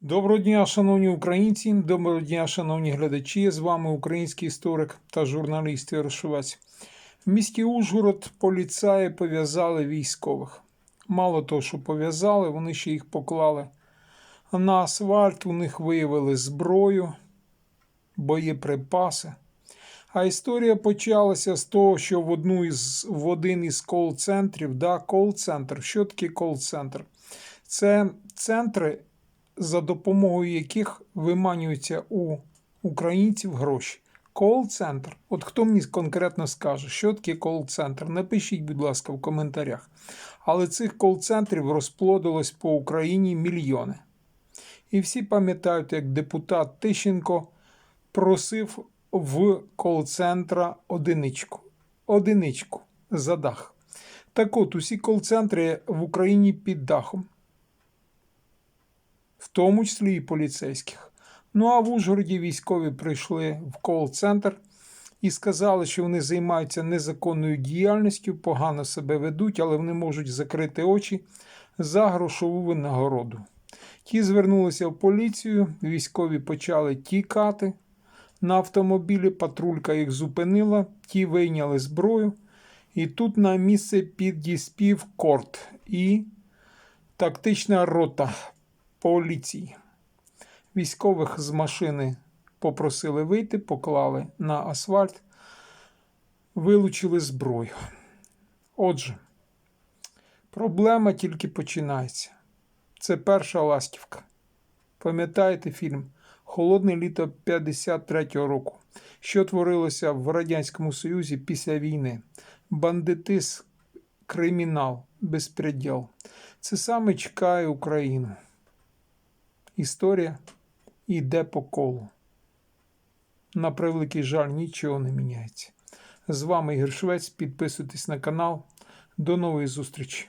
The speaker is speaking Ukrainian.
Доброго дня, шановні українці, доброго дня, шановні глядачі. З вами український історик та журналіст Ярошовець. В місті Ужгород поліцаї пов'язали військових. Мало того, що пов'язали, вони ще їх поклали на асфальт, у них виявили зброю, боєприпаси. А історія почалася з того, що в одну із в один із кол-центрів, да, кол-центр. Що таке кол-центр? Це центри, за допомогою яких виманюються у українців гроші. Кол-центр. От хто мені конкретно скаже, що таке кол-центр? Напишіть, будь ласка, в коментарях. Але цих кол-центрів розплодилось по Україні мільйони. І всі пам'ятають, як депутат Тищенко просив в кол-центра одиничку. Одиничку за дах. Так от, усі кол-центри в Україні під дахом в тому числі і поліцейських. Ну а в Ужгороді військові прийшли в кол-центр і сказали, що вони займаються незаконною діяльністю, погано себе ведуть, але вони можуть закрити очі за грошову винагороду. Ті звернулися в поліцію, військові почали тікати на автомобілі, патрулька їх зупинила, ті вийняли зброю. І тут на місце підіспів корт і тактична рота поліції. Військових з машини попросили вийти, поклали на асфальт, вилучили зброю. Отже, проблема тільки починається. Це перша ластівка. Пам'ятаєте фільм Холодне літо 53-го року, що творилося в Радянському Союзі після війни. Бандитизм, кримінал, безпреділ. Це саме чекає Україну. Історія йде по колу. На превеликий жаль, нічого не міняється. З вами Ігор Швець. Підписуйтесь на канал. До нової зустрічі!